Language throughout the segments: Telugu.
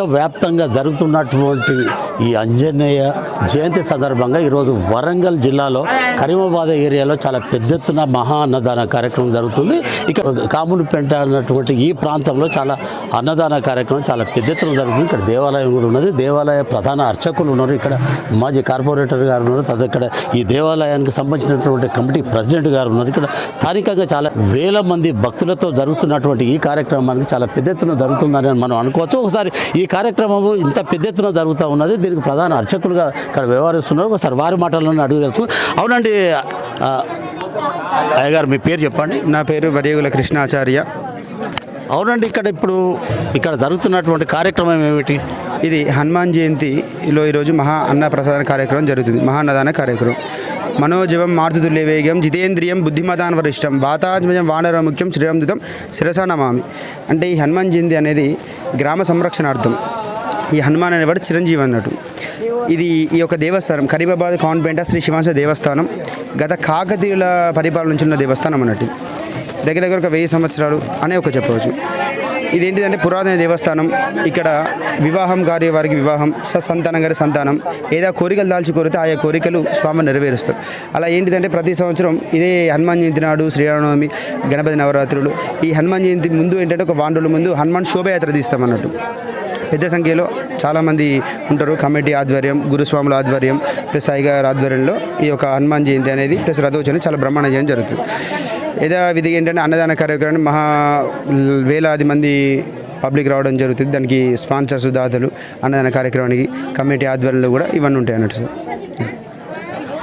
వ్యాప్తంగా జరుగుతున్నటువంటి ఈ ఆంజనేయ జయంతి సందర్భంగా ఈరోజు వరంగల్ జిల్లాలో కరీమాబాద్ ఏరియాలో చాలా పెద్ద ఎత్తున మహా అన్నదాన కార్యక్రమం జరుగుతుంది. ఇక్కడ కామునిపేట అన్నటువంటి ఈ ప్రాంతంలో చాలా అన్నదాన కార్యక్రమం చాలా పెద్ద ఎత్తున జరుగుతుంది. ఇక్కడ దేవాలయం కూడా ఉన్నది. దేవాలయ ప్రధాన అర్చకులు ఉన్నారు. ఇక్కడ మాజీ కార్పొరేటర్ గారు ఉన్నారు. తర్వాత ఇక్కడ ఈ దేవాలయానికి సంబంధించినటువంటి కమిటీ ప్రెసిడెంట్ గారు ఉన్నారు. ఇక్కడ స్థానికంగా చాలా వేల మంది భక్తులతో జరుగుతున్నటువంటి ఈ కార్యక్రమానికి చాలా పెద్ద ఎత్తున జరుగుతుందని మనం అనుకోవచ్చు. ఒకసారి ఈ కార్యక్రమం ఇంత పెద్ద ఎత్తున జరుగుతూ ఉన్నది. దీనికి ప్రధాన అర్చకులుగా ఇక్కడ వ్యవహరిస్తున్నారు. ఒకసారి వారి మాటలను అడుగు తెలుసు అవునండి అయ్యగారు మీ పేరు చెప్పండి. నా పేరు వరియగుల కృష్ణాచార్య. అవునండి ఇక్కడ ఇప్పుడు ఇక్కడ జరుగుతున్నటువంటి కార్యక్రమం ఏమిటి? ఇది హనుమాన్ జయంతిలో ఈరోజు మహా అన్న ప్రసాద కార్యక్రమం జరుగుతుంది. మహా అన్నదాన కార్యక్రమం. మనోజవం మారుతుల్య వేగం జితేంద్రియం బుద్ధిమతాన్ వరిష్టం వాతాత్మజం వానర ముఖ్యం శ్రీరామదూతం శిరసా నమామి. అంటే ఈ హనుమాన్ జయంతి అనేది గ్రామ సంరక్షణార్థం. ఈ హనుమాన్ అనేవాడు చిరంజీవి అన్నట్టు ఇది ఈ యొక్క దేవస్థానం కరీబాబాద్ కాన్వెంట శ్రీ శివాంశ దేవస్థానం గత కాకతీయుల పరిపాలన నుంచి ఉన్న దేవస్థానం అన్నట్టు. దగ్గర దగ్గర ఒక వెయ్యి సంవత్సరాలు అనే ఒక చెప్పవచ్చు. ఇదేంటిదంటే పురాతన దేవస్థానం ఇక్కడ వివాహం గారి వారికి వివాహం సంతానం గారి సంతానం ఏదో కోరికలు దాల్చి కోరితే ఆయా కోరికలు స్వామి నెరవేరుస్తారు. అలా ఏంటిదంటే ప్రతి సంవత్సరం ఇదే హనుమాన్ జయంతి నాడు శ్రీరామనవమి గణపతి నవరాత్రులు ఈ హనుమాన్ జయంతి ముందు ఏంటంటే ఒక వాండుల ముందు హనుమాన్ శోభయాత్ర తీస్తామన్నట్టు. పెద్ద సంఖ్యలో చాలామంది ఉంటారు. కమిటీ ఆధ్వర్యం గురుస్వాముల ఆధ్వర్యం ప్లస్ అయ్యగారి ఆధ్వర్యంలో ఈ యొక్క హనుమాన్ జయంతి అనేది ప్లస్ రథోత్సవం చాలా బ్రహ్మాండ జయంతి జరుగుతుంది. యథా విధిగా ఏంటంటే అన్నదాన కార్యక్రమాన్ని మహా వేలాది మంది పబ్లిక్ రావడం జరుగుతుంది. దానికి స్పాన్సర్స్ దాతలు అన్నదాన కార్యక్రమానికి కమిటీ ఆధ్వర్యంలో కూడా ఇవన్నీ ఉంటాయి అన్నట్టు సార్.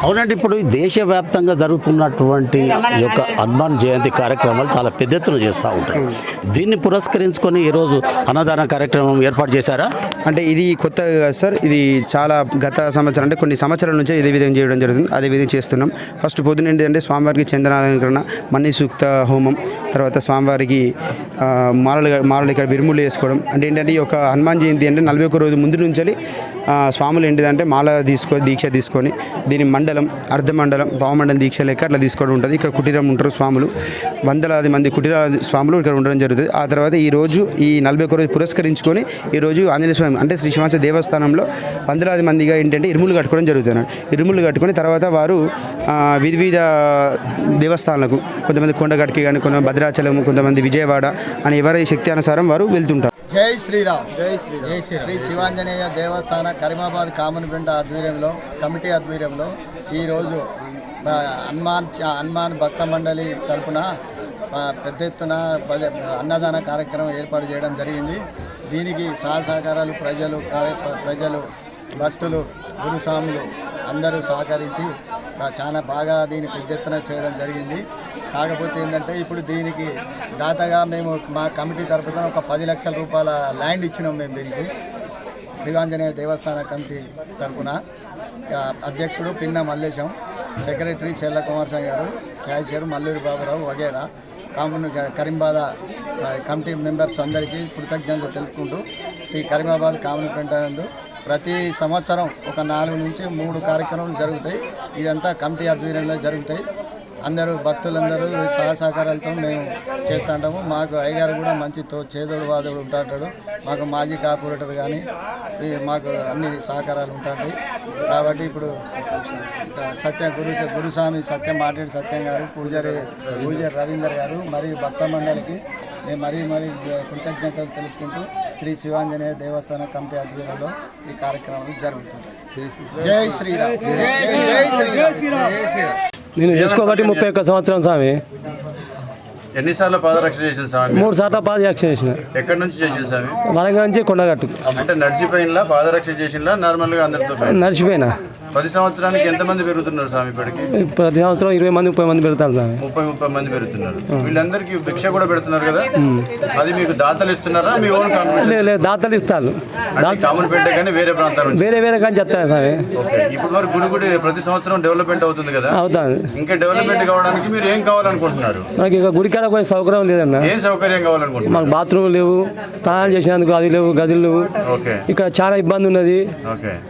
అవునండి ఇప్పుడు దేశవ్యాప్తంగా జరుగుతున్నటువంటి ఈ యొక్క హనుమాన్ జయంతి కార్యక్రమాలు చాలా పెద్ద ఎత్తున చేస్తూ ఉంటారు దీన్ని పురస్కరించుకొని ఈరోజు అన్నదాన కార్యక్రమం ఏర్పాటు చేశారా? అంటే ఇది కొత్త కాదు సార్ ఇది చాలా గత సంవత్సరం అంటే కొన్ని సంవత్సరాల నుంచి ఇదే విధంగా చేయడం జరుగుతుంది. అదే విధంగా చేస్తున్నాం. ఫస్ట్ పొద్దున ఏంటంటే స్వామివారికి చందనాలంకరణ మణి సూక్త హోమం తర్వాత స్వామివారికి మాలలు మాలలు ఇక్కడ విరుములు వేసుకోవడం. అంటే ఏంటంటే ఈ యొక్క హనుమాన్ జయంతి అంటే నలభై ఒక్క రోజు ముందు నుంచి స్వాములు ఏంటిదంటే మాల తీసుకొని దీక్ష తీసుకొని దీని మండలం అర్ధమండలం పావమండలం దీక్ష లెక్క అట్లా తీసుకోవడం ఉంటుంది. ఇక్కడ కుటీరం ఉంటారు స్వాములు. వందలాది మంది కుటీర స్వాములు ఇక్కడ ఉండడం జరుగుతుంది. ఆ తర్వాత ఈ రోజు ఈ నలభై ఒక్క రోజు పురస్కరించుకొని ఈరోజు ఆంజనేయ స్వామి అంటే శ్రీ శ్రీనివాస దేవస్థానంలో వందలాది మందిగా ఏంటంటే ఇరుములు కట్టుకోవడం జరుగుతుంది. ఇరుములు కట్టుకొని తర్వాత వారు వివిధ వివిధ దేవస్థానాలకు కొంతమంది కొండగట్కి కానీ కొంతమంది భద్రాచలం కొంతమంది విజయవాడ అని ఎవరి శక్తి అనుసారం వారు వెళ్తుంటారు. జై శ్రీరామ్ జై శ్రీరామ్. శ్రీ శివాంజనేయ దేవస్థాన కరీమాబాద్ కామన్పెంట ఆధ్వర్యంలో కమిటీ ఆధ్వర్యంలో ఈరోజు హనుమాన్ హనుమాన్ భక్త మండలి తరపున పెద్ద ఎత్తున ప్రజ- అన్నదాన కార్యక్రమం ఏర్పాటు చేయడం జరిగింది. దీనికి సహ సహకారాలు ప్రజలు కార్య ప్రజలు భక్తులు గురుస్వాములు అందరూ సహకరించి చాలా బాగా దీన్ని పెద్ద ఎత్తున చేయడం జరిగింది. కాకపోతే ఏంటంటే ఇప్పుడు దీనికి దాతగా మేము మా కమిటీ తరపున ఒక పది లక్షల రూపాయల ల్యాండ్ ఇచ్చినాం మేము దీనికి. శ్రీవాంజనేయ దేవస్థాన కమిటీ తరపున. అధ్యక్షుడు పిన్న మల్లేశం సెక్రటరీ చెల్ల కుమారస్వామి గారు క్యాషియర్ మల్లూరి బాబురావు వగేరా కామన్ కరీంబాద కమిటీ మెంబర్స్ అందరికీ కృతజ్ఞతలు తెలుపుకుంటూ శ్రీ కరీమాబాద్ కామన్ పెంట ప్రతి సంవత్సరం ఒక నాలుగు నుంచి మూడు కార్యక్రమాలు జరుగుతాయి. ఇదంతా కమిటీ ఆధ్వర్యంలో జరుగుతాయి. అందరూ భక్తులందరూ సహసహకారాలతో మేము చేస్తుంటాము మాకు అయ్యగారు కూడా మంచి తో చేదోడు వాదోడు ఉంటాడు. మాకు మాజీ కార్పొరేటర్ కానీ మాకు అన్ని సహకారాలు ఉంటాయి. కాబట్టి ఇప్పుడు సత్య గురు గురుస్వామి సత్యం మాట్లాడి సత్యం గారు పూజారి పూజారి రవీందర్ గారు మరియు భక్త మండలికి మేము మరీ మరీ కృతజ్ఞతలు తెలుపుకుంటూ శ్రీ శివాంజనేయ దేవస్థాన కమిటీ ఆధ్వర్యంలో ఈ కార్యక్రమం జరుగుతుంది జై శ్రీరామ్. జై జై శ్రీరామ్. నేను చేసుకోబట్టి ముప్పై ఒక్క సంవత్సరం స్వామి. ఎన్నిసార్లు పాదరక్ష చేసిన స్వామి? మూడు సార్లు పాదయాక్ష చేసిన. ఎక్కడి నుంచి చేసిన స్వామి? వరంగల్ నుంచి కొండగట్టు అంటే నడిచిపోయినలా పాదరక్ష చేసినలా నార్మల్గా అందరితో పోయిన? నడిచిపోయినా. పది సంవత్సరానికి ఎంతమంది పెరుగుతున్నారు స్వామి ఇప్పటికి? ప్రతి సంవత్సరం ఇరవై మంది ముప్పై మంది పెడతాను స్వామి. ముప్పై ముప్పై మంది పెరుగుతున్నారు. వీళ్ళందరికీ భిక్ష కూడా పెడుతున్నారు కదా? అది మీకు దాతలు ఇస్తున్నారా? మీ ఓన్ లేదు లేదు దాతలు ఇస్తాను అంటే కామన్ పెట్ట కానీ వేరే ప్రాంతాల నుంచి. వేరే వేరే కానీ స్వామి. ఓకే ఇప్పుడు మరి గుడి గుడి ప్రతి సంవత్సరం డెవలప్మెంట్ అవుతుంది కదా? అవుతాను ఇంకా డెవలప్మెంట్ కావడానికి మీరు ఏం కావాలనుకుంటున్నారు? నాకు ఇక గుడికాడ కొంచెం సౌకర్యం లేదన్న. ఏం సౌకర్యం కావాలనుకుంటున్నారు? మాకు బాత్రూమ్ లేవు స్నానం చేసినందుకు అది లేవు గదులు లేవు. ఇక్కడ చాలా ఇబ్బంది ఉన్నది.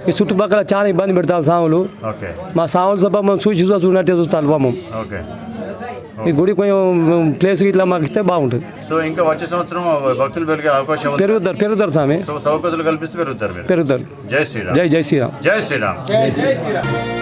ఈ చుట్టుపక్కల చాలా ఇబ్బంది పెడతారు సాములు. ఓకే. మా సాములు సభ మనం చూసి చూసినట్టే చూస్తాను పాపం ఓకే. ఈ గుడి కొంచెం ప్లేస్ ఇట్లా మాకు ఇస్తే బాగుంటుంది. సో ఇంకా వచ్చే సంవత్సరం భక్తులు పెరిగే అవకాశం పెరుగుతారు పెరుగుతారు స్వామి సో సౌకర్యాలు కల్పిస్తే పెరుగుతారు పెరుగుతారు. జై శ్రీరామ్. జై జై శ్రీరామ్. జై శ్రీరామ్.